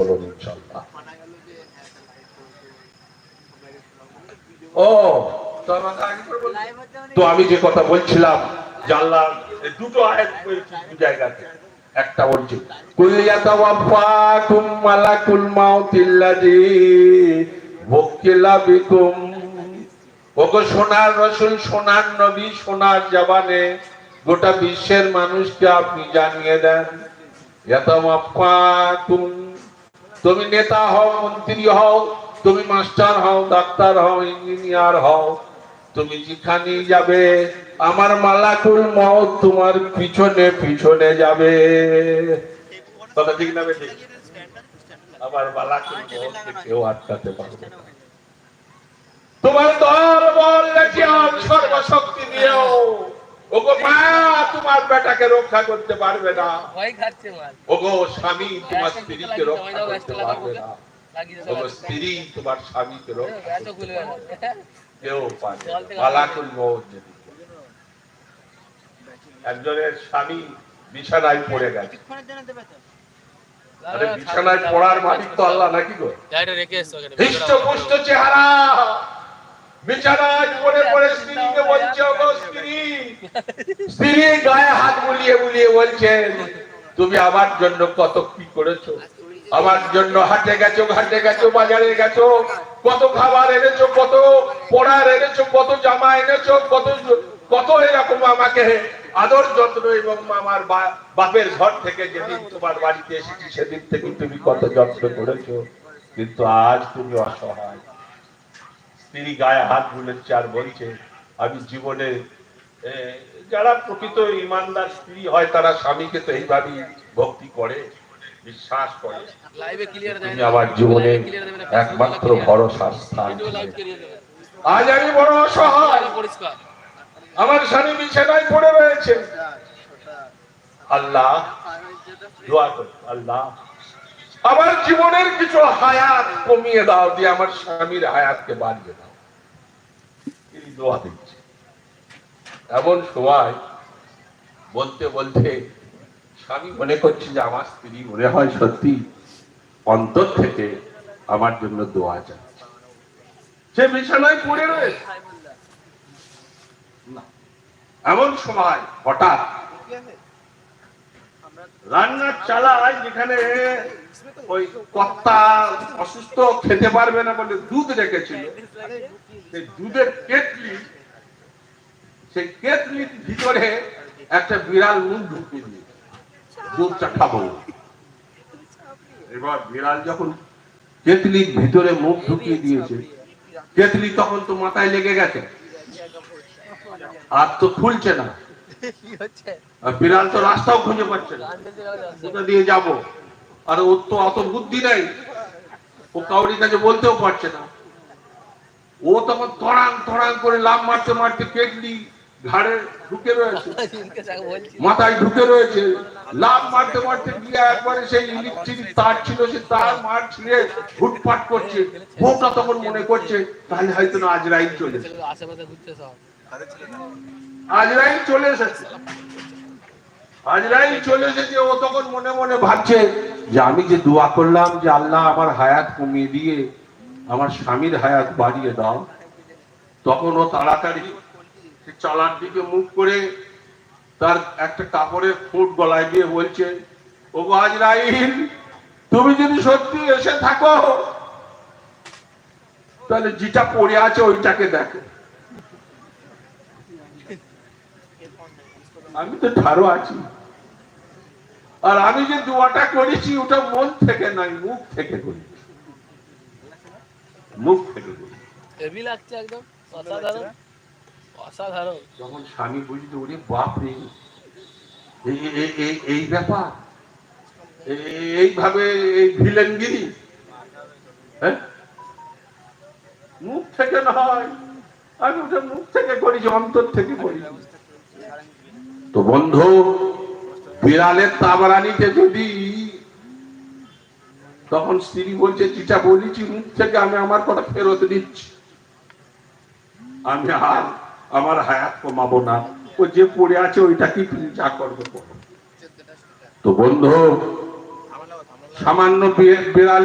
বলুন ইনশাল্লাহ ও, তো আমি যে কথা বলছিলাম জানলাম দুটো আয়াত দু জায়গাতে। একটা বলছি, কুল মালাকুল ওয়াক্কিলা বিকুম ওগো, সোনার রসুল, সোনার নবী, সোনার জবানে গোটা বিশ্বের মানুষকে আপনি জানিয়ে দেন তুমি নেতা হও, মন্ত্রী হও, তুমি মাস্টার হও, ডাক্তার হও, ইঞ্জিনিয়ার হও, তুমি যেখানে যাবে, আমার মালাকুল মত তোমার পিছনে পিছনে যাবে। কথা ঠিক না বেঠিক? আমার মালাকুল কেউ আটকাতে পারবে তোমার দল বল সর্বশক্তি দিয়েও। ওগো মা তোমার বেটাকে রক্ষা করতে পারবে না। ভয় খাচ্ছে মাল ওগো স্বামী তোমার স্ত্রীকে রক্ষা করতে পারবে না। ওগো স্ত্রী তোমার স্বামীকে রক্ষা এত করতে খুলে পারবে গেল না। কেউ পারে না। মালাকুল মউত একজনের স্বামী বিছানায় পড়ে গেছে। বিছানায় পড়ার মালিক তো আল্লাহ নাকি গো? হৃষ্টপুষ্ট চেহারা! তুমি আমার জন্য কত কি করেছ? আমার জন্য হাটে গেছো, ঘাটে গেছো, বাজারে গেছো, কত খাবার এনেছো, কত পড়ার এনেছো, কত জামা এনেছো, কত কত এরকম আমাকে আদর যত্ন এবং আমার বাপের ঘর থেকে যেদিন তোমার বাড়িতে এসেছি, সেদিন থেকে তুমি কত যত্ন করেছ। কিন্তু আজ তুমি অসহায়। স্ত্রী গায়ে হাত বুলেছে আর বলছে আমি জীবনে যারা প্রকৃত ইমানদার স্ত্রী হয় তারা স্বামীকে তো এইভাবেই ভক্তি করে বিশ্বাস করে। তুমি আমার জীবনে একমাত্র ভরসা স্থান আজ আমি বড় অসহায়। আমার স্বামী বিছানায় পড়ে রয়েছে। আল্লাহ দোয়া করি আল্লাহ। আমার জীবনের কিছু হায়াত কমিয়ে দাও, দিয়ে আমার স্বামীর হায়াতকে বাড়িয়ে দাও। এই দোয়া দিচ্ছে। এমন সময় বলতে বলতে স্বামী মনে করছে যে আমার স্ত্রী মনে হয় সত্যি অন্তর থেকে আমার জন্য দোয়া চাচ্ছে। সে বিছানায় পড়ে রয়েছে। এমন সময় হঠাৎ রান্নার চালায় যেখানে ওই কর্তা অসুস্থ খেতে পারবে না বলে দুধ রেখেছিল। সেই দুধের কেটলি, সেই কেটলির ভিতরে একটা বিড়াল মুখ ঢুকিয়ে দুধটা খাব। এবার বিড়াল যখন কেতলির ভিতরে মুখ ঢুকিয়ে দিয়েছে কেতলি তখন তো মাথায় লেগে গেছে। আর তো খুলছে না। বিড়াল তো রাস্তাও খুঁজে পাচ্ছে না। দিয়ে যাব? আর ওর তো অত বুদ্ধি নেই। ও কাউরির কাছে বলতেও পারছে না। ও তখন তড়াং তড়াং করে লাভ মারতে মারতে কেটলি, ঘাড়ে ঢুকে রয়েছে। মাথায় ঢুকে রয়েছে। লাভ মারতে মারতে গিয়ে একবারে সেই ইলেকট্রিক তার ছিল, সে তার মার ছিঁড়ে ফুটপাট করছে। বউটা তখন মনে করছে, তাহলে হয়তো না চলে। ছেলেগুলো আশেপাশে ঘুরছে সব আজরাইল চলে এসেছে। আজরাইল চলে এসেছে, ও তখন মনে মনে ভাবছে যে আমি যে দোয়া করলাম যে আল্লাহ আমার হায়াত কমিয়ে দিয়ে, আমার স্বামীর হায়াত বাড়িয়ে দাও তখন ও তাড়াতাড়ি চালার দিকে মুখ করে তার একটা কাপড়ের ফুট গলায় দিয়ে বলছে, ও আজরাইল তুমি যদি সত্যি এসে থাকো, তাহলে যেটা পড়ে আছে ওইটাকে দেখো। আমি তো ঠারো আছি। আর আমি যে দোয়াটা করেছি ওটা মন থেকে নয় মুখ থেকে করি। মুখ থেকে করি। হেভি লাগছে একদম অসাধারণ অসাধারণ। যখন স্বামী ওরে বাপ রে এই- ব্যাপার এইভাবে এই ভিলেনগিরি হ্যাঁ? মুখ থেকে নয় আমি ওটা মুখ থেকে করেছি অন্তর থেকে করি তো বন্ধু বিড়ালের তাবরানিতে যদি তখন স্ত্রী বলছে যেটা বলেছি, মুখ থেকে আমি আমার কথা ফেরত দিচ্ছি আমি আর আমার হায়াত কমাবো না। ও যে পড়ে আছে, ওইটা কি যা করব তো বন্ধু, সামান্য বেড়ালে